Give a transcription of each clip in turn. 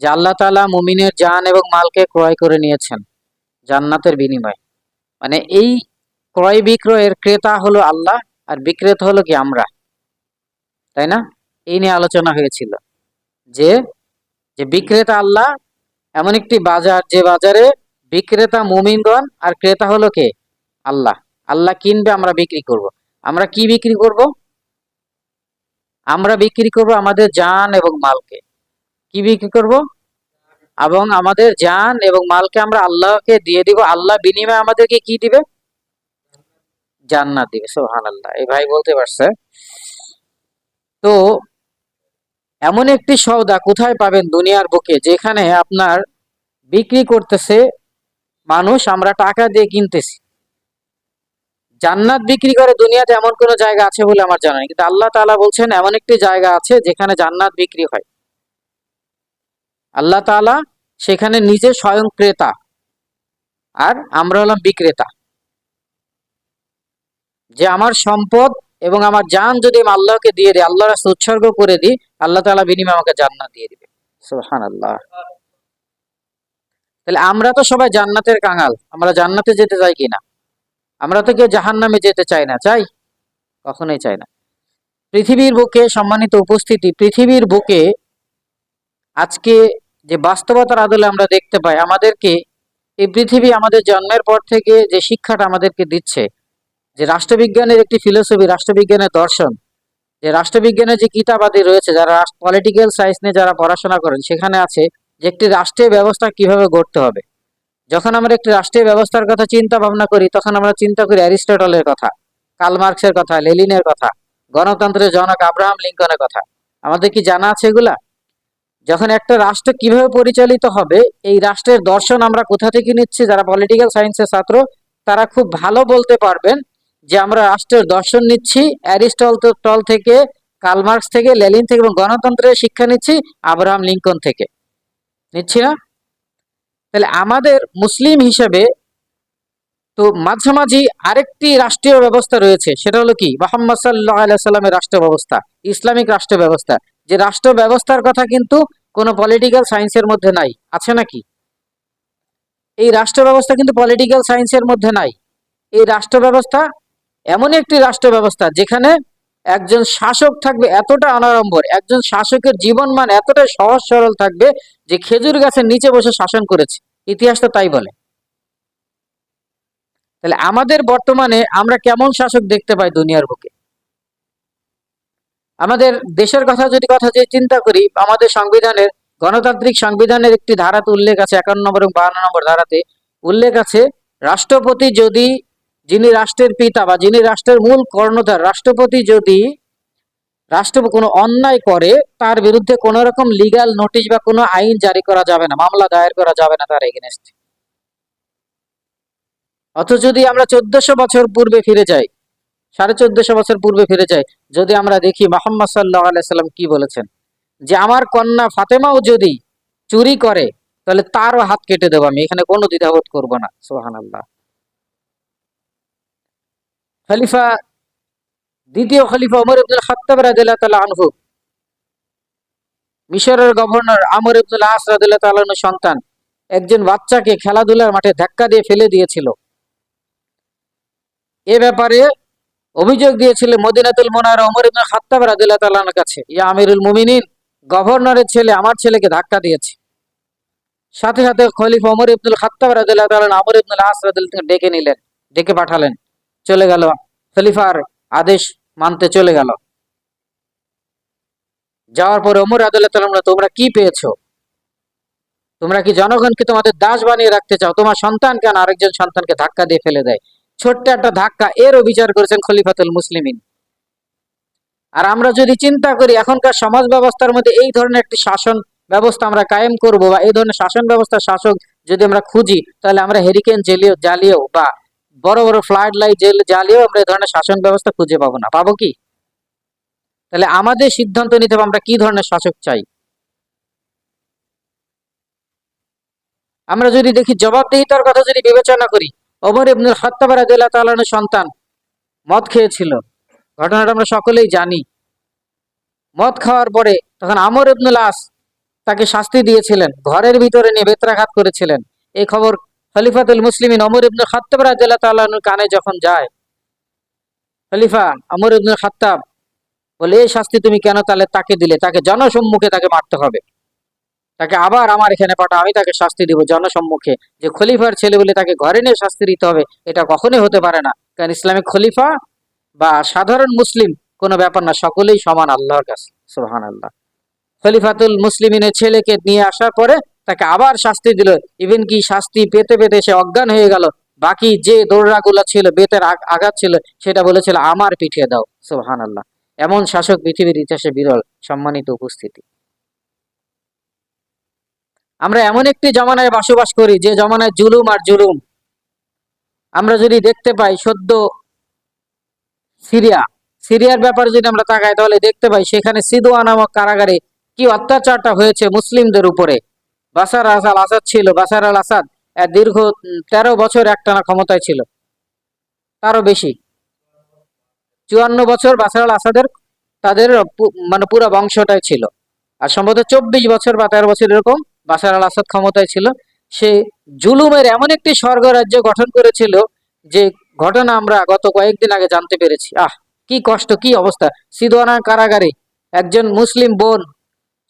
যে আল্লাহ তাআলা মুমিনের জান এবং মালকে ক্রয় করে নিয়েছেন, জান্নাতের বিনিময়ে। মানে এই ক্রয় বিক্রয়ের ক্রেতা হলো আল্লাহ, আর বিক্রেতা হলো কি আমরা। তাই না? এই নিয়ে আলোচনা হয়েছিল যে যে বিক্রেতা আল্লাহ এমন একটি বাজার, যে বাজারে বিক্রেতা মুমিনগণ আর ক্রেতা হলো কে? আল্লাহ। আল্লাহ কিনবে, আমরা বিক্রি করব। আমরা কি বিক্রি করব? আমরা বিক্রি করব আমাদের জান এবং মালকে। কি বিক্রি করব? এবং আমাদের জান এবং মালকে আমরা আল্লাহকে দিয়ে দিব। আল্লাহ বিনিময়ে আমাদেরকে কি দিবে? জান্নাত দিবে সোহান আল্লাহ এই ভাই বলতে পারছে। তো, এমন একটি সওদা কোথায় পাবেন দুনিয়ার বুকে, যেখানে আপনার বিক্রি করতেছে মানুষ, আমরা টাকা দিয়ে কিনতেছি। জান্নাত বিক্রি করে দুনিয়াতে এমন কোনো জায়গা আছে বলে আমার জানা নেই। কিন্তু আল্লাহ তাআলা বলছেন, এমন একটি জায়গা আছে যেখানে জান্নাত বিক্রি হয়। আল্লাহ তাআলা সেখানে নিজে স্বয়ং ক্রেতা। আর আমরা হলাম বিক্রেতা। যে আমার সম্পদ এবং আমার জান যদি আমি আল্লাহকে দিয়ে দিই, আল্লাহর রাস্তায় উৎসর্গ করে দিই, আল্লাহ তাআলা বিনিময়ে আমাকে জান্নাত দিয়ে দিবে। সুবহানাল্লাহ। তাহলে আমরা তো সবাই জান্নাতের কাঙাল। আমরা জান্নাতে যেতে চাই কিনা আমরা তো কেউ জাহান্নামে যেতে চাই না। চাই? কখনোই চাই না। পৃথিবীর বুকে সম্মানিত উপস্থিতি, পৃথিবীর বুকে আজকে যে বাস্তবতার আদলে আমরা দেখতে পাই, আমাদেরকে এই পৃথিবী আমাদের জন্মের পর থেকে যে শিক্ষাটা আমাদেরকে দিচ্ছে, যে রাষ্ট্রবিজ্ঞানের একটি ফিলোসফি রাষ্ট্রবিজ্ঞানের দর্শন, যে রাষ্ট্রবিজ্ঞানের যে কিতাবাদি রয়েছে, যারা পলিটিক্যাল সায়েন্স নিয়ে যারা পড়াশোনা করেন, সেখানে আছে যে একটি রাষ্ট্রীয় ব্যবস্থা কীভাবে গড়তে হবে। যখন আমরা একটি রাষ্ট্রীয় ব্যবস্থার কথা চিন্তা ভাবনা করি, তখন আমরা চিন্তা করি অ্যারিস্টটলের কথা, কার্ল মার্কসের কথা, লেলিনের কথা, গণতন্ত্রের জনক আব্রাহাম লিঙ্কনের কথা। আমাদের কি জানা আছে এগুলা? যখন একটা রাষ্ট্র কীভাবে পরিচালিত হবে, এই রাষ্ট্রের দর্শন আমরা কোথা থেকে নিচ্ছি, যারা পলিটিক্যাল সায়েন্সের ছাত্র, তারা খুব ভালো বলতে পারবেন যে আমরা রাষ্ট্রের দর্শন নিচ্ছি অ্যারিস্টল টল থেকে, কার্ল মার্কস থেকে লেলিন থেকে এবং গণতন্ত্রের শিক্ষা নিচ্ছি, আব্রাহাম লিঙ্কন থেকে। নিচ্ছি না? তাহলে আমাদের মুসলিম হিসেবে তো মাঝামাঝি আরেকটি রাষ্ট্রীয় ব্যবস্থা রয়েছে, সেটা হলো কি? মোহাম্মদ সাল্লাহ সাল্লামের রাষ্ট্র ব্যবস্থা ইসলামিক রাষ্ট্র ব্যবস্থা যে রাষ্ট্র ব্যবস্থার কথা কিন্তু কোনো পলিটিক্যাল সায়েন্সের মধ্যে নাই। আছে নাকি? এই রাষ্ট্র ব্যবস্থা কিন্তু পলিটিক্যাল সায়েন্সের মধ্যে নাই। এই রাষ্ট্র ব্যবস্থা এমন একটি রাষ্ট্র ব্যবস্থা যেখানে একজন শাসক থাকবে এতটা অনাড়ম্বর, একজন শাসকের জীবন মান এতটা সহজ সরল থাকবে যে খেজুর গাছের নিচে বসে শাসন করেছে। ইতিহাস তো তাই বলে। তাহলে আমাদের বর্তমানে আমরা কেমন শাসক দেখতে পাই দুনিয়ার বুকে? আমাদের দেশের কথা যদি কথা যে চিন্তা করি, আমাদের সংবিধানের, গণতান্ত্রিক সংবিধানের একটি ধারাতে উল্লেখ আছে, একান্ন নম্বর এবং বাহান্ন নম্বর ধারাতে উল্লেখ আছে, রাষ্ট্রপতি যদি, যিনি রাষ্ট্রের পিতা বা যিনি রাষ্ট্রের মূল কর্ণধার, রাষ্ট্রপতি যদি রাষ্ট্র কোনো অন্যায় করে, তার বিরুদ্ধে কোনো রকম লিগাল নোটিশ বা কোনো আইন জারি করা যাবে না, মামলা দায়ের করা যাবে না তার এগেনস্ট। অথচ যদি আমরা চোদ্দশো বছর পূর্বে ফিরে যাই সাড়ে চোদ্দশো বছর পূর্বে ফিরে যাই যদি আমরা দেখি, মোহাম্মদ সাল্লাহ আলাইসাল্লাম কি বলেছেন? যে আমার কন্যা ফাতেমাও যদি চুরি করে, তাহলে তারও হাত কেটে দেবো আমি। এখানে কোনো দ্বিধাবোধ করব না। সোহান আল্লাহ খলিফা, দ্বিতীয় খলিফা ওমর ইবনুল খাত্তাব রাদিয়াল্লাহু তাআলা আনহু, মিশরের গভর্নর আমর ইবনুল আস রাদিয়াল্লাহু তাআলা আনহুর সন্তান, একজন বাচ্চাকে খেলাধুলার মাঠে ধাক্কা দিয়ে ফেলে দিয়েছিল। এ ব্যাপারে অভিযোগ দিয়েছিল মদিনাতুল মোনার ওমর ইবনুল খাত্তাব রাদিয়াল্লাহু তাআলা আনহুর কাছে, ইয়া আমিরুল মুমিনিন, গভর্নরের ছেলে আমার ছেলেকে ধাক্কা দিয়েছে। সাথে সাথে খলিফা ওমর ইবনুল খাত্তাব রাদিয়াল্লাহু তাআলা আমর ইবনুল আস রাদিয়াল্লাহু ডেকে নিলেন, ডেকে পাঠালেন, চলে গেল। খলিফার আদেশ মানতে চলে গেল। যাওয়ার পরে ওমর আদালত তোমরা কি পেয়েছ? তোমরা কি জনগণকে তোমাদের দাস বানিয়ে রাখতে চাও? তোমার সন্তান কেন আরেকজন সন্তানকে ধাক্কা দিয়ে ফেলে দেয়। ছোট্ট একটা ধাক্কা এরও বিচার করেছেন খলিফাতুল মুসলিমিন। আর আমরা যদি চিন্তা করি, এখনকার সমাজ ব্যবস্থার মধ্যে এই ধরনের একটি শাসন ব্যবস্থা আমরা কায়েম করব বা এই ধরনের শাসন ব্যবস্থা শাসক যদি আমরা খুঁজি, তাহলে আমরা হেরিকেন জেলিও জ্বালিয়েও বা বড় বড় ফ্লাড লাইট জেল জ্বালিয়েও আমরা এই ধরনের শাসন ব্যবস্থা খুঁজে পাবো না। পাবো কি? তাহলে আমাদের সিদ্ধান্ত নিতে হবে আমরা কি ধরনের শাসক চাই। আমরা যদি দেখি জবাবদিহিতার কথা যদি বিবেচনা করি ওমর ইবনুল খাত্তাব রাদিয়াল্লাহু তাআলার সন্তান। মদ খেয়েছিল। ঘটনাটা আমরা সকলেই জানি। মদ খাওয়ার পরে তখন আমর ইবনুল আস তাকে শাস্তি দিয়েছিলেন। ঘরের ভিতরে নিয়ে বেত্রাঘাত করেছিলেন। এই খবর খলিফাতুল মুসলিমিন অমর ইবনুল খাত্তাব রাদিয়াল্লাহু তাআলার কানে যখন যায়, খলিফা অমর ইবনুল খাত্তাব বলে, এই শাস্তি তুমি কেন তাহলে তাকে দিলে? তাকে জনসম্মুখে তাকে মারতে হবে। তাকে আবার আমার এখানে পাঠাও আমি তাকে শাস্তি দিব জনসম্মুখে। যে খলিফার ছেলে বলে তাকে ঘরে নিয়ে শাস্তি দিতে হবে, এটা কখনোই হতে পারে না। কারণ ইসলামিক খলিফা বা সাধারণ মুসলিম কোনো ব্যাপার না, সকলেই সমান আল্লাহর কাছে সুবহান আল্লাহ খলিফাতুল মুসলিমিনের ছেলেকে নিয়ে আসার পরে তাকে আবার শাস্তি দিল। ইভেন কি শাস্তি পেতে পেতে সে অজ্ঞান হয়ে গেল। বাকি যে দৌড়াগুলো ছিল, বেতের আঘাত ছিল, সেটা বলেছিল, আমার পিঠে দাও। সুবহান আল্লাহ এমন শাসক পৃথিবীর ইতিহাসে বিরল, সম্মানিত উপস্থিতি। আমরা এমন একটি জমানায় বসবাস করি যে জমানায় জুলুম আর জুলুম। আমরা যদি দেখতে পাই সদ্য সিরিয়া সিরিয়ার ব্যাপারে যদি আমরা তাকাই তাহলে দেখতে পাই সেখানে সিদোয়া নামক কারাগারে কি অত্যাচারটা হয়েছে মুসলিমদের উপরে। বাসার আল আসাদ ছিল বাসার আল আসাদ দীর্ঘ উম, তেরো বছর একটানা ক্ষমতায় ছিল। তারও বেশি। চুয়ান্ন বছর বাসার আল আসাদের তাদের মানে পুরো বংশটাই ছিল। আর সম্ভবত চব্বিশ বছর বা তেরো বছর এরকম বাসার আল আসাদ ক্ষমতায় ছিল। সে জুলুমের এমন একটি স্বর্গরাজ্য গঠন করেছিল যে ঘটনা আমরা গত কয়েকদিন আগে জানতে পেরেছি। আহ, কি কষ্ট, কি অবস্থা। সিদোয়ানা কারাগারে একজন মুসলিম বোন,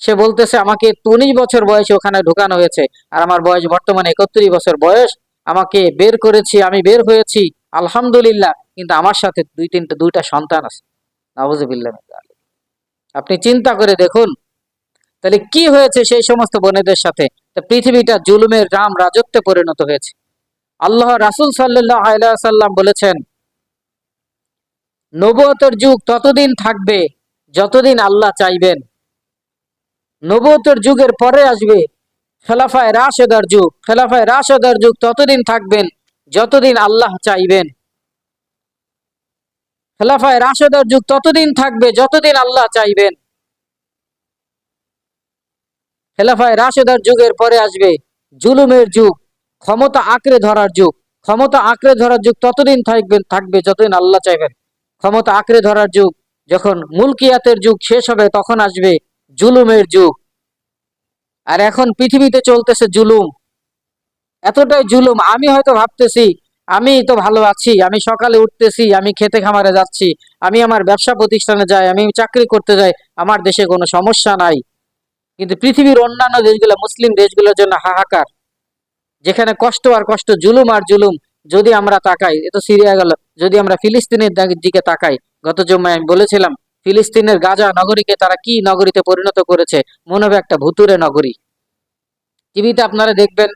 সে বলতেছে, আমাকে উনিশ বছর বয়সে ওখানে ঢুকানো হয়েছে আর আমার বয়স বর্তমানে একত্রিশ বছর বয়স। আমাকে বের করেছি, আমি বের হয়েছি। আলহামদুলিল্লাহ, কিন্তু আমার সাথে দুই তিনটা, দুইটা সন্তান আছে। আপনি চিন্তা করে দেখুন তাহলে কি হয়েছে সেই সমস্ত বোনেদের সাথে? পৃথিবীটা জুলুমের রাম রাজত্বে পরিণত হয়েছে। আল্লাহ রাসূল সাল্লাম বলেছেন, নবুয়তের যুগ ততদিন থাকবে যতদিন আল্লাহ চাইবেন। নবুয়তের যুগের পরে আসবে খেলাফায় রাশেদার যুগ। খেলাফায় রাশেদার যুগ ততদিন থাকবেন যতদিন আল্লাহ চাইবেন। খেলাফায় রাশেদার যুগ ততদিন থাকবে যতদিন আল্লাহ চাইবেন। খেলাফায় রাশেদার যুগের পরে আসবে জুলুমের যুগ, ক্ষমতা আঁকড়ে ধরার যুগ। ক্ষমতা আঁকড়ে ধরার যুগ ততদিন থাকবেন থাকবে যতদিন আল্লাহ চাইবেন। ক্ষমতা আঁকড়ে ধরার যুগ যখন মুলকিয়াতের যুগ শেষ হবে তখন আসবে জুলুমের যুগ। আর এখন পৃথিবীতে চলতেছে জুলুম। এতটাই জুলুম, আমি হয়তো ভাবতেছি, আমি তো ভালো আছি, আমি সকালে উঠতেছি, আমি খেতে খামারে যাচ্ছি, আমি আমার ব্যবসা প্রতিষ্ঠানে যাই, আমি চাকরি করতে যাই, আমার দেশে কোনো সমস্যা নাই। কিন্তু পৃথিবীর অন্যান্য দেশগুলো, মুসলিম দেশগুলোর জন্য হাহাকার। যেখানে কষ্ট আর কষ্ট, জুলুম আর জুলুম, যদি আমরা তাকাই, এ তো সিরিয়া গেল, যদি আমরা ফিলিস্তিনের দিকে তাকাই, গত জমায় আমি বলেছিলাম, ফিলিস্তিনের গাজা নগরীকে তারা কি নগরীতে পরিণত করেছে? মনে হবে একটা ভুতুরে নগরী। টিভিতে আপনারা দেখবেন,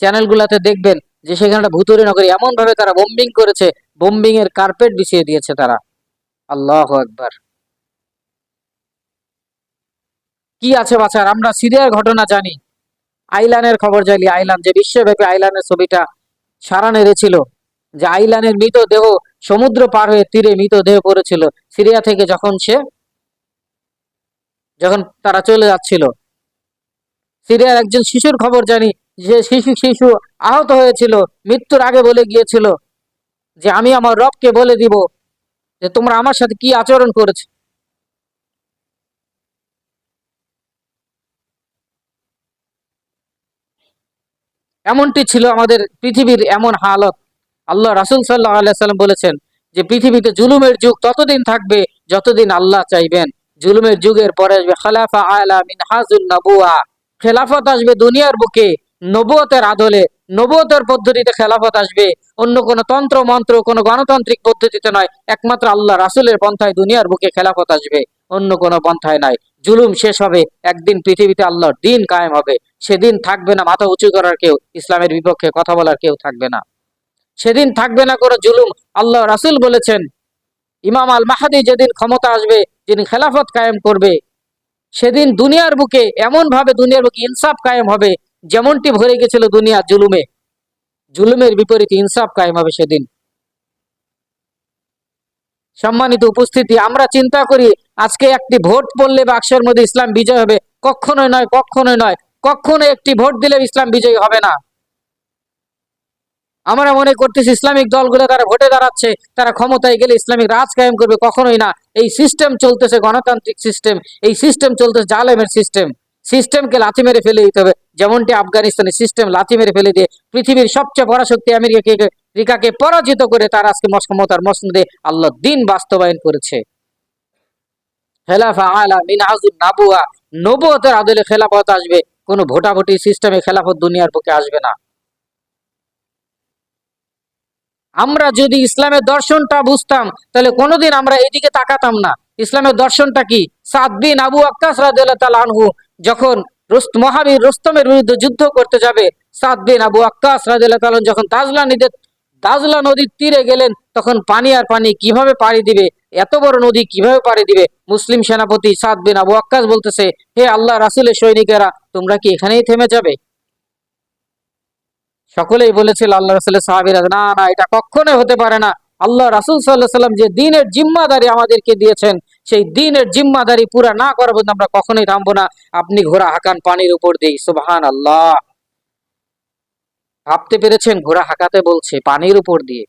চ্যানেলগুলোতে দেখবেন, যে সেখানে একটা ভুতুরে নগরী, এমনভাবে তারা বোম্বিং করেছে বোম্বিং এর কার্পেট বিছিয়ে দিয়েছে তারা। আল্লাহ একবার কি আছে বাছার? আমরা সিরিয়ার ঘটনা জানি। আইলানের খবর জানি। আইলান যে বিশ্বব্যাপী আইলানের ছবিটা সারা নেড়েছিল। যে আইলানের মৃতদেহ সমুদ্র পার হয়ে তীরে মৃতদেহ পড়েছিল। সিরিয়া থেকে যখন সে, যখন তারা চলে যাচ্ছিল। সিরিয়ার একজন শিশুর খবর জানি। যে শিশু শিশু আহত হয়েছিল। মৃত্যুর আগে বলে গিয়েছিল যে, আমি আমার রবকে বলে দিব যে, তোমরা আমার সাথে কি আচরণ করেছে? এমনটি ছিল আমাদের পৃথিবীর এমন হালত। আল্লাহ রাসুল সাল্লাহ আলাইসাল্লাম বলেছেন যে পৃথিবীতে জুলুমের যুগ ততদিন থাকবে যতদিন আল্লাহ চাইবেন। জুলুমের যুগের পরে আসবে, খালাফা আলা মিন হাজুল নবুয়া খেলাফত আসবে দুনিয়ার বুকে। নবুয়তের আদলে, নবুয়তের পদ্ধতিতে খেলাফত আসবে। অন্য কোনো তন্ত্র, মন্ত্র, কোনো গণতান্ত্রিক পদ্ধতিতে নয়। একমাত্র আল্লাহ রাসুলের পন্থায় দুনিয়ার বুকে খেলাফত আসবে। অন্য কোনো পন্থায় নয় জুলুম শেষ হবে। একদিন পৃথিবীতে আল্লাহর দিন কায়েম হবে। সেদিন থাকবে না মাথা উঁচু করার কেউ, ইসলামের বিপক্ষে কথা বলার কেউ থাকবে না। সেদিন থাকবে না কোনো জুলুম। আল্লাহ রাসুল বলেছেন, ইমাম আল মাহাদি যেদিন ক্ষমতা আসবে, যিনি খেলাফত কায়েম করবে, সেদিন দুনিয়ার বুকে এমন ভাবে দুনিয়ার বুকে ইনসাফ কায়েম হবে যেমনটি ভরে গেছিল দুনিয়া জুলুমে, জুলুমের বিপরীতে ইনসাফ কায়েম হবে সেদিন। সম্মানিত উপস্থিতি, আমরা চিন্তা করি আজকে একটি ভোট পড়লে বাক্সের মধ্যে ইসলাম বিজয় হবে। কখনোই নয় কখনোই নয়। কখনো একটি ভোট দিলে ইসলাম বিজয়ী হবে না। আমরা মনে করতেছি ইসলামিক দলগুলো তারা ভোটে দাঁড়াচ্ছে, তারা ক্ষমতায় গেলে ইসলামিক রাজ কায়েম করবে। কখনোই না। এই সিস্টেম চলতেছে গণতান্ত্রিক সিস্টেম এই সিস্টেম চলতেছে জালেমের সিস্টেম সিস্টেমকে লাথি মেরে ফেলে দিতে হবে। যেমনটি আফগানিস্তানের সিস্টেম লাথি মেরে ফেলে দিয়ে পৃথিবীর সবচেয়ে বড় শক্তি আমেরিকাকে পরাজিত করে তার আজকে মস্কমতার মসনদে আল্লাহ দিন বাস্তবায়ন করেছে। আদলে খেলাফত আসবে। কোনো ভোটাভুটি সিস্টেমে খেলাফত দুনিয়ার বুকে আসবে না। আমরা যদি ইসলামের দর্শনটা বুঝতাম, তাহলে কোনোদিন আমরা এদিকে তাকাতাম না। ইসলামের দর্শনটা কি? সাদ বিন আবু আক্কাস রাদিয়াল্লাহু আনহু যখন মহাবীর রুস্তমের বিরুদ্ধে যুদ্ধ করতে যাবে, সাদ বিন আবু আক্কাস রাদিয়াল্লাহু যখন তাজলা নদীর তাজলা নদীর তীরে গেলেন, তখন পানি আর পানি কীভাবে পাড়ি দিবে, এত বড় নদী কীভাবে পাড়ি দিবে? মুসলিম সেনাপতি সাদ বিন আবু আক্কাস বলতেছে, হে আল্লাহ রাসুলের সৈনিকেরা, তোমরা কি এখানেই থেমে যাবে? সকলেই বলেছিল আল্লাহ রাসুলের সাহাবিরা, না না, এটা কখনোই হতে পারে না। আল্লাহ রাসুল সাল্লাহ সাল্লাম যে দিনের জিম্মাদারি আমাদেরকে দিয়েছেন সেই দিনের জিম্মাদারি পুরা না করার পর্যন্ত আমরা কখনোই থামবো না। আপনি ঘোড়া হাকান পানির উপর দিই সুবাহান আল্লাহ ভাবতে পেরেছেন? ঘোড়া হাঁকাতে বলছে পানির উপর দিয়ে।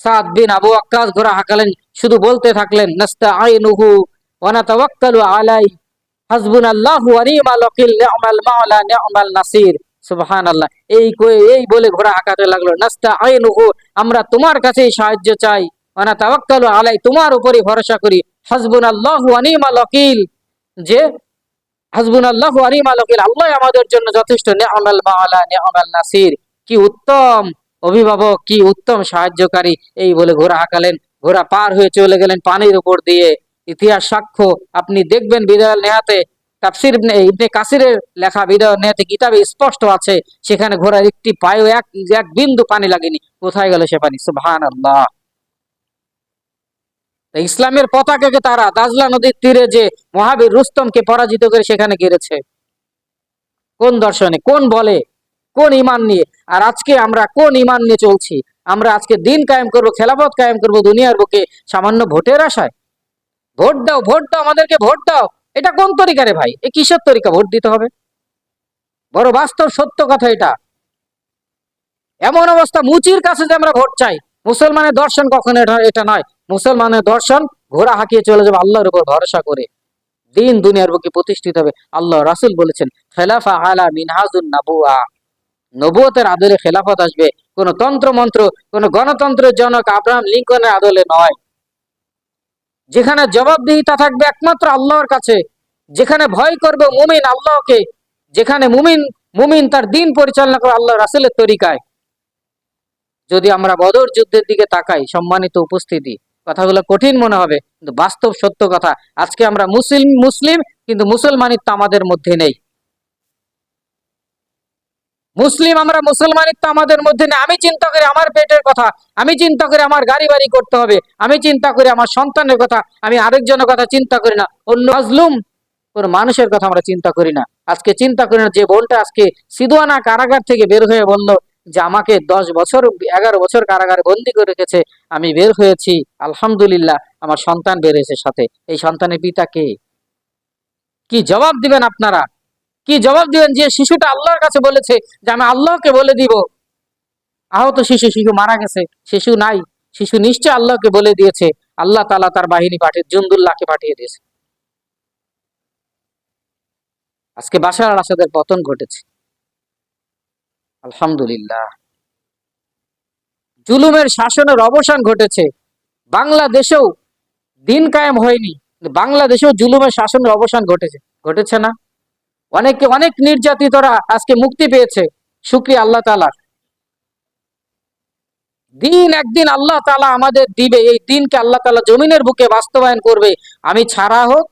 সাদ বিন আবু আক্কাস ঘোড়া হাঁকালেন, শুধু বলতে থাকলেন নাস্তা আইনুহু ওয়ানা তাওয়াক্কালু আলাই। হাসবুনাল্লাহু ওয়া নি'মাল ওয়াকিল নি'মাল মাওলা নি'মাল নাসির। সুবহানাল্লাহ। এই এই বলে ঘোড়া হাঁকাতে লাগল নাস্তা আইনুহু আমরা তোমার কাছেই সাহায্য চাই। আলাই, তোমার উপরই ভরসা করি। হাসবুনাল্লাহু ওয়া নি'মাল ওয়াকিল। যে হাসবুনাল্লাহু ওয়া নি'মাল ওয়াকিল, আল্লাহ আমাদের জন্য যথেষ্ট নাসির। কি উত্তম অভিভাবক, কি উত্তম সাহায্যকারী। এই বলে ঘোড়া হাঁকালেন, ঘোড়া পার হয়ে চলে গেলেন পানির উপর দিয়ে। ইতিহাস সাক্ষ্য, আপনি দেখবেন বিদায় নেহাতে তাফসির ইবনে কাসিরের লেখা বিদায় নেহাতে কিতাবে স্পষ্ট আছে, সেখানে ঘোড়ার একটি পায়ে এক এক বিন্দু পানি লাগেনি। কোথায় গেল সে পানি? সুবহান আল্লাহ ইসলামের পতাকাকে তারা দাজলা নদীর তীরে যে মহাবীর রুস্তমকে পরাজিত করে সেখানে গেড়েছে। কোন দর্শনে, কোন বলে, কোন ইমান নিয়ে, আর আজকে আমরা কোন ইমান নিয়ে চলছি? আমরা আজকে দিন কায়েম করব, খেলাফত কায়েম করব, দুনিয়ার বুকে সামান্য ভোটের আশায়। ভোট দাও ভোট দাও, আমাদেরকে ভোট দাও। এটা কোন তরিকারে ভাই? এ কিসের তরিকা? ভোট দিতে হবে? বড় বাস্তব সত্য কথা এটা। এমন অবস্থা মুচির কাছে যে আমরা ভোট চাই। মুসলমানের দর্শন কখনো এটা নয়। মুসলমানের দর্শন ঘোড়া হাঁকিয়ে চলে যাবে আল্লাহর উপর ভরসা করে। দিন দুনিয়ার বুকে প্রতিষ্ঠিত হবে। আল্লাহ রাসুল বলেছেন, খেলাফা আলা মিনহাজুন নাবুয়া। নবুয়তের আদলে খেলাফত আসবে। কোন তন্ত্র মন্ত্র কোন গণতন্ত্রের জনক আব্রাহাম লিঙ্কনের আদলে নয়। যেখানে জবাবদিহিতা থাকবে একমাত্র আল্লাহর কাছে। যেখানে ভয় করবে মুমিন আল্লাহকে। যেখানে মুমিন মুমিন তার দিন পরিচালনা করে আল্লাহ রাসেলের তরিকায়। যদি আমরা বদর যুদ্ধের দিকে তাকাই, সম্মানিত উপস্থিতি, কথাগুলো কঠিন মনে হবে, কিন্তু বাস্তব সত্য কথা, আজকে আমরা মুসলিম মুসলিম, কিন্তু মুসলমানিত্ব আমাদের মধ্যে নেই। মুসলিম আমরা, মুসলমানিত্ব আমাদের মধ্যে নেই। আমি চিন্তা করি আমার পেটের কথা, আমি চিন্তা করি আমার গাড়ি বাড়ি করতে হবে, আমি চিন্তা করি আমার সন্তানের কথা, আমি আরেকজনের কথা চিন্তা করি না। অন্য মাজলুম, কোন মানুষের কথা আমরা চিন্তা করি না। আজকে চিন্তা করি না যে বোনটা আজকে সিদুয়ানা কারাগার থেকে বের হয়ে বলল যে আমাকে দশ বছর, এগারো বছর কারাগারে বন্দি করে রেখেছে, আমি বের হয়েছি। আলহামদুলিল্লাহ, আমার সন্তান বের হয়েছে সাথে। এই সন্তানের পিতা কে? কি জবাব দিবেন আপনারা? কি জবাব দিবেন যে শিশুটা আল্লাহর কাছে বলেছে যে আমি আল্লাহকে বলে দিব? আহত শিশু শিশু মারা গেছে, শিশু নাই। শিশু নিশ্চয় আল্লাহকে বলে দিয়েছে। আল্লাহ তালা তার বাহিনী পাঠিয়ে, জুন্দুল্লাহকে পাঠিয়ে দিয়েছে। আজকে বাসার আসাদের পতন ঘটেছে। আলহামদুলিল্লাহ। জুলুমের শাসনের অবসান ঘটেছে। বাংলাদেশেও দিন কায়েম হয়নি। বাংলাদেশেও জুলুমের শাসনের অবসান ঘটেছে। ঘটেছে না। অনেকে, অনেক নির্যাতিতরা আজকে মুক্তি পেয়েছে। শুক্রিয়া আল্লাহ তালা দিন একদিন আল্লাহ তালা আমাদের দিবে। এই দিনকে আল্লাহ তালা জমিনের বুকে বাস্তবায়ন করবে। আমি ছাড়া হোক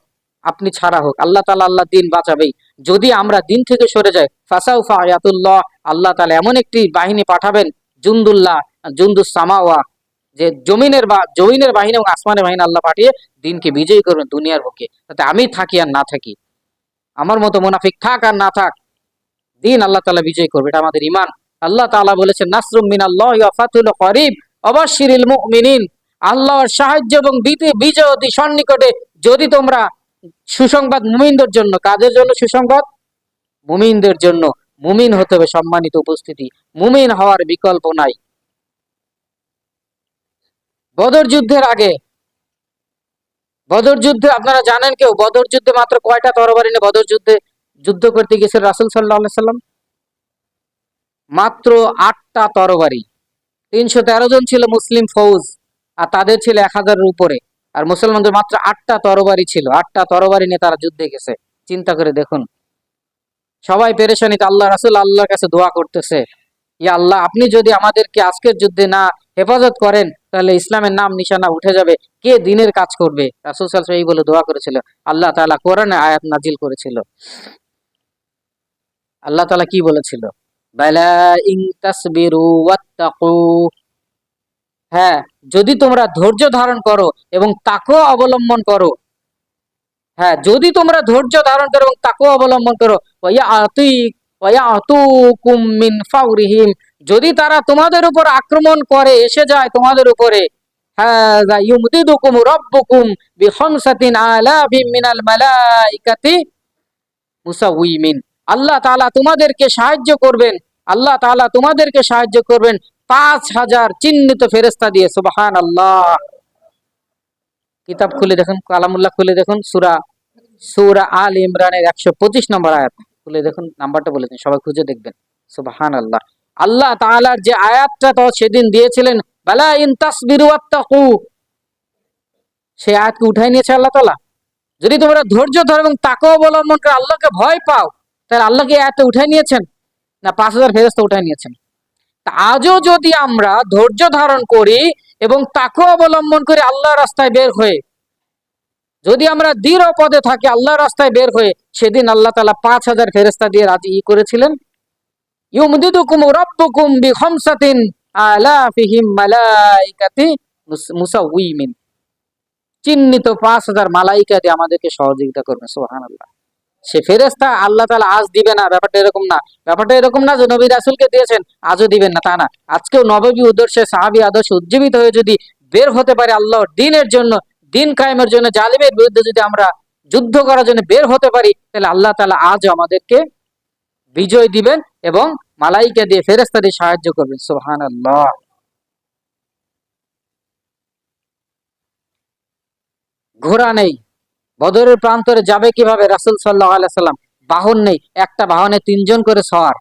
আপনি ছাড়া হোক, আল্লাহ তালা আল্লাহ দিন বাঁচাবেই। যদি আমরা দিন থেকে সরে যাই ফাসাউফা আয়াতুল্লাহ আল্লাহ তালা এমন একটি বাহিনী পাঠাবেন, জুন্দুল্লাহ, জুন্দুস সামাওয়া, যে জমিনের বা, জমিনের বাহিনী এবং আসমানের বাহিনী আল্লাহ পাঠিয়ে দিনকে বিজয়ী করবেন দুনিয়ার বুকে। তাতে আমি থাকি আর না থাকি। আমার মতো মুনাফিক থাক আর না থাক, দিন আল্লাহ তালা বিজয় করবে, এটা আমাদের ইমান আল্লাহ তাআলা বলেছেন, নাসরুম ওয়া ফাতুল করিব অবশ্যিরিল মুমিনিন। আল্লাহর সাহায্য এবং বিজয় অতি সন্নিকটে, যদি তোমরা সুসংবাদ মুমিনদের জন্য। কাদের জন্য সুসংবাদ? মুমিনদের জন্য। মুমিন হতে হবে সম্মানিত উপস্থিতি। মুমিন হওয়ার বিকল্প নাই। বদর যুদ্ধের আগে, বদর যুদ্ধে আপনারা জানেন কেউ? বদর যুদ্ধে মাত্র কয়টা তরবারি নিয়ে বদর যুদ্ধে যুদ্ধ করতে গেছিল রাসুল সাল্লাহ সাল্লাম? মাত্র আটটা তরবারি। তিনশো তেরো জন ছিল মুসলিম ফৌজ, আর তাদের ছিল এক হাজারের উপরে। আর মুসলমানদের মাত্র আটটা তরবারি ছিল, আটটা তরবারি নিয়ে তারা যুদ্ধে গেছে। চিন্তা করে দেখুন। সবাই পেরেশানিতে আল্লাহ রাসুল আল্লাহর কাছে দোয়া করতেছে। ইয়া আল্লাহ, আপনি যদি আমাদেরকে আজকের যুদ্ধে না হেফাজত করেন, তাহলে ইসলামের নাম নিশানা উঠে যাবে। কে দিনের কাজ করবে? রাসুল সাল এই বলে দোয়া করেছিল। আল্লাহ তাআলা কোরআনে আয়াত নাজিল করেছিল। আল্লাহ তালা কি বলেছিল? হ্যাঁ যদি তোমরা ধৈর্য ধারণ করো এবং তাকেও অবলম্বন করো হ্যাঁ যদি তোমরা ধৈর্য ধারণ করো এবং তাকেও অবলম্বন করো যদি তারা তোমাদের উপর আক্রমণ করে, এসে যায় তোমাদের উপরে আল্লাহ তোমাদেরকে সাহায্য করবেন, আল্লাহ তাআলা তোমাদেরকে সাহায্য করবেন পাঁচ হাজার চিহ্নিত ফেরেস্তা দিয়ে সুবাহান আল্লাহ কিতাব খুলে দেখুন, কালামুল্লাহ খুলে দেখুন, সুরা সুরা আল ইমরানের একশো পঁচিশ নম্বর আয়াত। খুলে দেখুন, নাম্বারটা বলে দিন, সবাই খুঁজে দেখবেন সুবাহান আল্লাহ আল্লাহ তাআলার যে আয়াতটা তো সেদিন দিয়েছিলেন, বালা ইন তাসবিরু ওয়াত্তাকু। সেই আয়াতকে উঠাই নিয়েছে আল্লাহ তাআলা? যদি তোমরা ধৈর্য ধরো এবং তাকে অবলম্বন করে আল্লাহকে ভয় পাও, তাহলে আল্লাহকে এত উঠাই নিয়েছেন? না, পাঁচ হাজার ফেরস্তা উঠাই নিয়েছেন। আজও যদি আমরা ধৈর্য ধারণ করি এবং তাকে অবলম্বন করে আল্লাহ রাস্তায় বের হয়ে যদি আমরা দৃঢ় পদে থাকি আল্লাহ রাস্তায় বের হয়ে সেদিন আল্লাহ তালা পাঁচ হাজার ফেরেস্তা দিয়ে রাজি ই করেছিলেন আলাফিহিম মালাইকাতি চিহ্নিত পাঁচ হাজার মালাইকা দিয়ে আমাদেরকে সহযোগিতা করবে সুবহানাল্লাহ। সে ফেরেস্তা আল্লাহ তালা আজ দিবে না, ব্যাপারটা এরকম না। ব্যাপারটা এরকম না যে নবী রাসুলকে দিয়েছেন, আজও দিবেন না, তা না। আজকেও নববী উদ্দেশ্যে সাহাবি আদর্শ উজ্জীবিত হয়ে যদি বের হতে পারে আল্লাহ দিনের জন্য, দিন কায়েমের জন্য, জালিমের বিরুদ্ধে যদি আমরা যুদ্ধ করার জন্য বের হতে পারি, তাহলে আল্লাহ তালা আজও আমাদেরকে বিজয় দিবেন এবং মালাইকা দিয়ে ফেরেস্তা দিয়ে সাহায্য করবেন। সোহান আল্লাহ ঘোড়া নেই। বদরের প্রান্তরে যাবে কীভাবে? রাসুল সাল্লাহ সাল্লাম। বাহন নেই, একটা বাহনে তিনজন করে সওয়ার।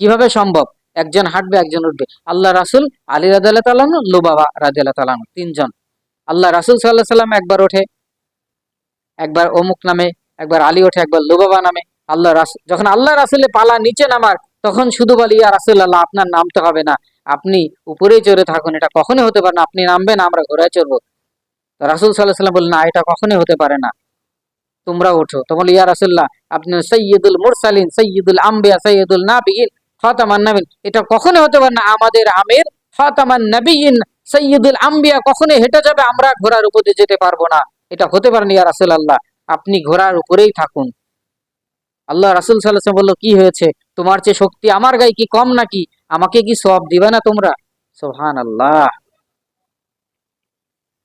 কীভাবে সম্ভব? একজন হাঁটবে, একজন উঠবে। আল্লাহ রাসুল আলী রাদিয়াল্লাহু তাআলা লুবাবা রাদিয়াল্লাহু তাআলা তিনজন। আল্লাহ রাসুল সাল্লাহ সাল্লাম একবার ওঠে, একবার অমুক নামে, একবার আলী ওঠে, একবার লুবাবা নামে। আল্লাহ রাসুল যখন আল্লাহ রাসুলের পালা নিচে নামার, তখন শুধু বলি, ইয়া রাসুল আল্লাহ আপনার নামতে হবে না। আপনি উপরেই চড়ে থাকুন, এটা কখনোই হতে পারে না। আপনি নামবেন, আমরা ঘোড়ায় চড়বো। রাসুল সাল্লাহ সাল্লাম বললেন, না, এটা কখনোই হতে পারে না। তোমরা ওঠো। তখন ইয়া রাসুল্লাহ আপনি সৈয়দুল মুরসালিন সৈয়দুল আম্বিয়া সৈয়দুল নাবিয়িন খাতামান নবীন এটা কখনোই হতে পারে না, আমাদের আমির খাতামান নবীন সৈয়দুল আম্বিয়া। কখনোই হেঁটে যাবে, আমরা ঘোড়ার উপরে যেতে পারব না। এটা হতে পারে না, ইয়া রাসুল আল্লাহ আপনি ঘোড়ার উপরেই থাকুন। আল্লাহ রাসুল সাল্লাহ বলল, কি হয়েছে? তোমার চেয়ে শক্তি আমার গায়ে কি কম নাকি? আমাকে কি সব দিবে না তোমরা? সোহান আল্লাহ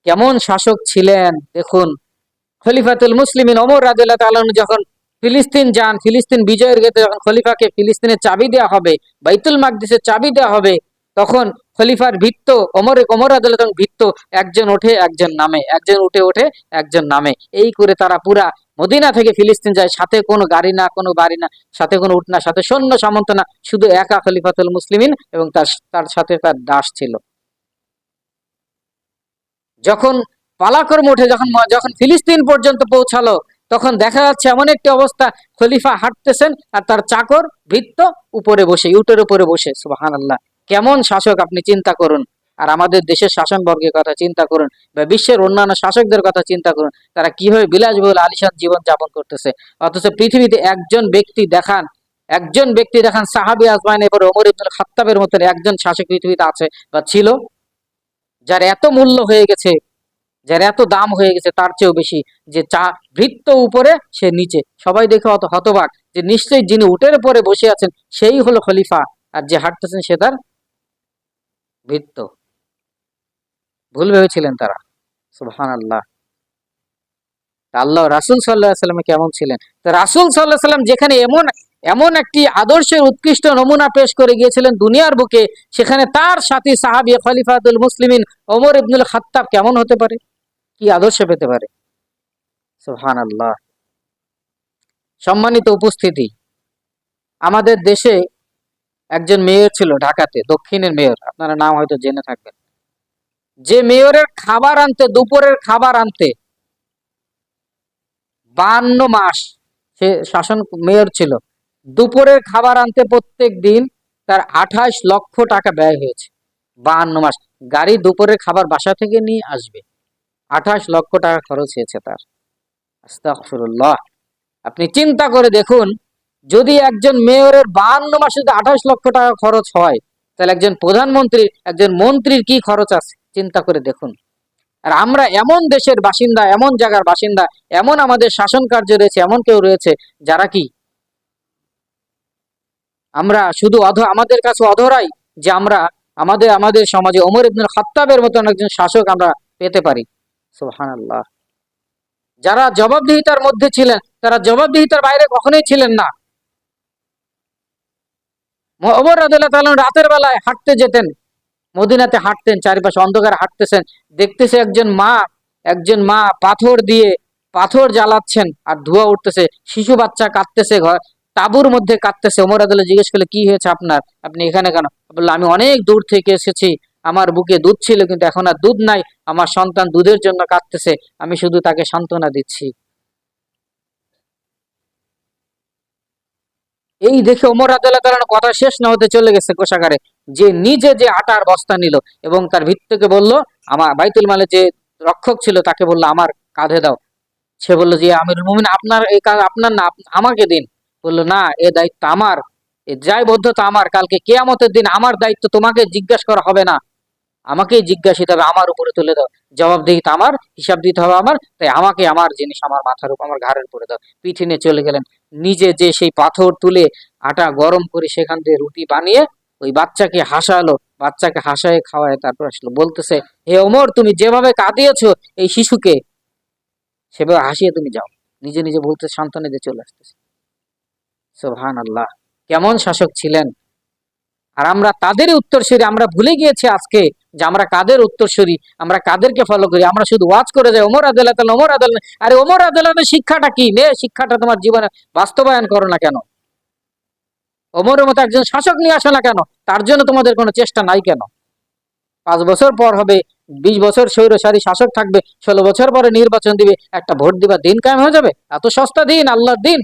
কেমন শাসক ছিলেন, দেখুন খলিফাতুল মুসলিমিন ওমর রাদিয়াল্লাহু তাআলা যখন ফিলিস্তিন যান, ফিলিস্তিন বিজয়ের গেতে যখন খলিফাকে ফিলিস্তিনের চাবি দেওয়া হবে, বাইতুল মাকদিসের চাবি দেওয়া হবে, তখন খলিফার ভিত্ত অমর রাদিয়াল্লাহু তাআলা ভিত্ত একজন ওঠে, একজন নামে, একজন উঠে, ওঠে, একজন নামে। এই করে তারা পুরা মদিনা থেকে ফিলিস্তিন যায়। সাথে কোনো গাড়ি না, কোনো বাড়ি না, সাথে কোনো উঠ না, সাথে সৈন্য সামন্ত না, শুধু একা খলিফাতুল মুসলিমিন এবং তার তার সাথে তার দাস ছিল। যখন পালাকর্ম উঠে যখন যখন ফিলিস্তিন পর্যন্ত পৌঁছালো, তখন দেখা যাচ্ছে এমন একটি অবস্থা, খলিফা হাঁটতেছেন আর তার চাকর ভৃত্ত উপরে বসে, ইউটের উপরে বসে সুবাহান আল্লাহ কেমন শাসক আপনি চিন্তা করুন। আর আমাদের দেশের শাসনবর্গের কথা চিন্তা করুন বা বিশ্বের অন্যান্য শাসকদের কথা চিন্তা করুন, তারা কীভাবে বিলাসবহুল, আলিশান জীবন যাপন করতেছে। অথচ পৃথিবীতে একজন ব্যক্তি দেখান, একজন ব্যক্তি দেখান, সাহাবি আজমাইন এবার ওমর ইবনুল খাত্তাবের মতন একজন শাসক পৃথিবীতে আছে বা ছিল, যার এত মূল্য হয়ে গেছে যার এত দাম হয়ে গেছে তার চেয়েও বেশি, যে চা বৃত্ত উপরে সে নিচে। সবাই দেখে অত হতবাক যে নিশ্চয়ই যিনি উটের পরে বসে আছেন, সেই হলো খলিফা, আর যে হাঁটতেছেন সে তার বৃত্ত। ভুল ভেবেছিলেন তারা। সুবহান আল্লাহ আল্লাহ রাসুল সাল্লাহ সাল্লামে কেমন ছিলেন? তো রাসুল সাল্লাহ সাল্লাম যেখানে এমন এমন একটি আদর্শের উৎকৃষ্ট নমুনা পেশ করে গিয়েছিলেন দুনিয়ার বুকে, সেখানে তার সাথী সাহাবি খলিফাতুল মুসলিমিন ওমর ইবনুল খাত্তাব কেমন হতে পারে? কি আদর্শ পেতে পারে? সুহান আল্লাহ সম্মানিত উপস্থিতি, আমাদের দেশে একজন মেয়র ছিল ঢাকাতে, দক্ষিণের মেয়র, আপনারা নাম হয়তো জেনে থাকবেন। যে মেয়রের খাবার আনতে, দুপুরের খাবার আনতে বান্ন মাস সে শাসন মেয়র ছিল। দুপুরের খাবার আনতে প্রত্যেক দিন তার আঠাশ লক্ষ টাকা ব্যয় হয়েছে। বাহান্ন মাস। গাড়ি দুপুরের খাবার বাসা থেকে নিয়ে আসবে। আঠাশ লক্ষ টাকা খরচ হয়েছে তার। আস্তাগফিরুল্লাহ। আপনি চিন্তা করে দেখুন, যদি একজন মেয়রের বাহান্ন মাসে যদি আঠাশ লক্ষ টাকা খরচ হয়, তাহলে একজন প্রধানমন্ত্রী, একজন মন্ত্রীর কি খরচ আছে? চিন্তা করে দেখুন। আর আমরা এমন দেশের বাসিন্দা, এমন জায়গার বাসিন্দা, এমন আমাদের শাসন কার্য রয়েছে, এমন কেউ রয়েছে যারা কি? আমরা শুধু অধ আমাদের কাছে অধরাই যে আমরা আমাদের আমাদের সমাজে ওমর ইবনুল খাত্তাবের মতন একজন শাসক আমরা পেতে পারি। সুবহানাল্লাহ। যারা জবাবদিহিতার মধ্যে ছিলেন, তারা জবাবদিহিতার বাইরে কখনোই ছিলেন না। রাতের বেলায় হাঁটতে যেতেন, মদিনাতে হাঁটতেন, চারিপাশে অন্ধকার হাঁটতেছেন। দেখতেছে একজন মা একজন মা পাথর দিয়ে পাথর জ্বালাচ্ছেন আর ধোঁয়া উঠতেছে। শিশু বাচ্চা কাঁদতেছে ঘর, তাঁবুর মধ্যে কাঁদতেছে। ওমর আদুল্লাহ জিজ্ঞেস করলে, কি হয়েছে আপনার? আপনি এখানে কেন? বলল, আমি অনেক দূর থেকে এসেছি। আমার বুকে দুধ ছিল, কিন্তু এখন আর দুধ নাই। আমার সন্তান দুধের জন্য কাঁদতেছে। আমি শুধু তাকে সান্ত্বনা দিচ্ছি। এই দেখে ওমর আদাল্লাহ তালার কথা শেষ না হতে চলে গেছে কোষাগারে। যে নিজে যে আটার বস্তা নিল এবং তার ভিত্তকে বলল, আমার বাইতুল মালে যে রক্ষক ছিল, তাকে বলল, আমার কাঁধে দাও সে বলল, যে আমিরুল মুমিন, আপনার এই কাজ, আপনার না, আমাকে দিন। বলল, না, এ দায়িত্ব আমার। এ দায়বদ্ধতা আমার। কালকে কেয়ামতের দিন আমার দায়িত্ব তোমাকে জিজ্ঞাসা করা হবে না। আমাকেই জিজ্ঞাসিত হবে আমার উপরে তুলে দাও। জবাব দিই আমার, হিসাব দিতে হবে আমার, তাই আমাকে আমার জিনিস আমার মাথার উপর, আমার ঘাড়ের উপরে দাও। পিঠে নিয়ে চলে গেলেন। নিজে যে সেই পাথর তুলে আটা গরম করে সেখান থেকে রুটি বানিয়ে ওই বাচ্চাকে হাসালো। বাচ্চাকে হাসায় খাওয়ায় তারপর আসলো। বলতেছে, হে ওমর, তুমি যেভাবে কাঁদিয়েছো এই শিশুকে, সেভাবে হাসিয়ে তুমি যাও। নিজে নিজে বলতে সান্ত্বনা দিয়ে চলে আসতেছে। সোহান আল্লাহ কেমন শাসক ছিলেন? আর আমরা তাদেরই উত্তরসূরি, আমরা ভুলে গিয়েছি আজকে যে আমরা কাদের উত্তরসূরি, আমরা কাদেরকে ফলো করি, আমরা শুধু ওয়াজ করে যাই, ওমর আদালত ওমর আদালত আরে ওমর আদালতের শিক্ষাটা কি? নে শিক্ষাটা তোমার জীবনে বাস্তবায়ন করো না কেন? ওমরের মতো একজন শাসক নিয়ে আসো না কেন? তার জন্য তোমাদের কোনো চেষ্টা নাই কেন? পাঁচ বছর পর হবে, বিশ বছর স্বৈরশালী শাসক থাকবে, ষোলো বছর পরে নির্বাচন দিবে, একটা ভোট দিবা, দিন কায়েম হয়ে যাবে? এত সস্তা দিন, আল্লাহর দিন।